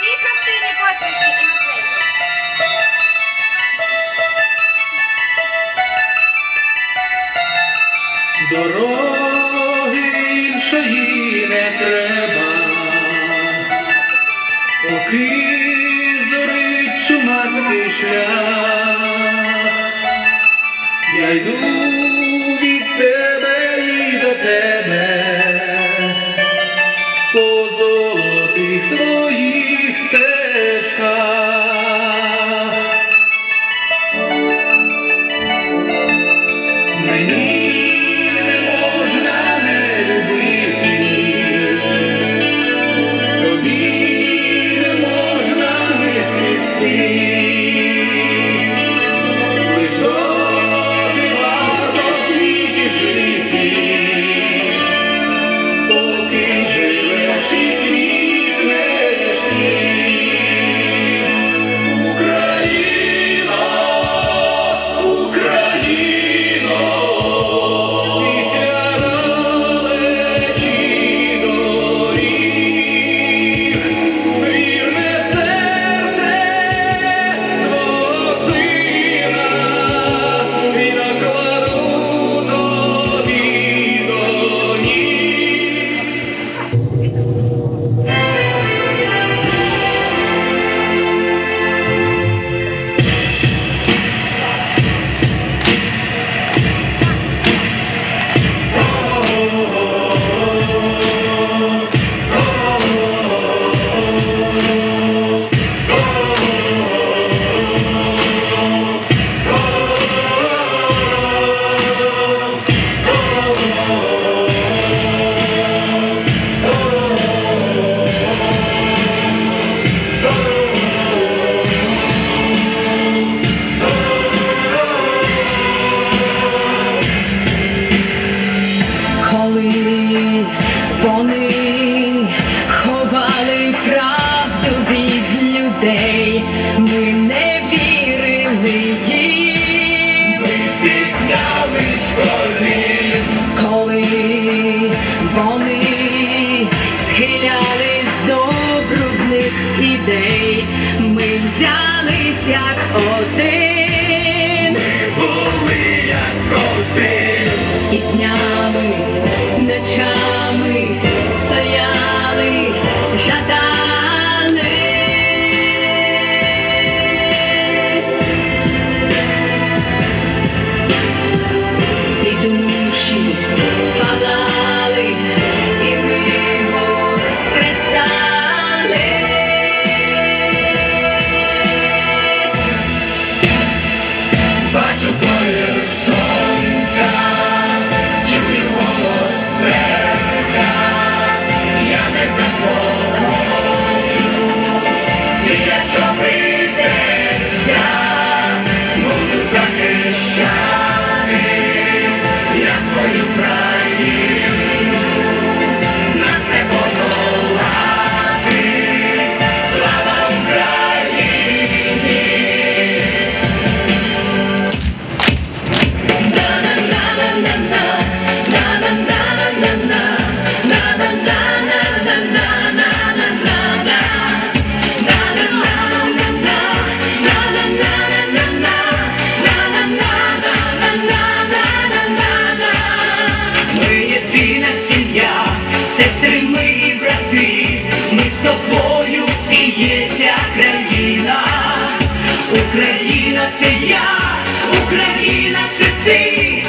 цій частини посмішки і на цій. Дороги іншої не треба, поки зорить чумастий шлях, я йду. сестри, ми і брати, ми з тобою і є ця країна. Україна це я, Україна це ти.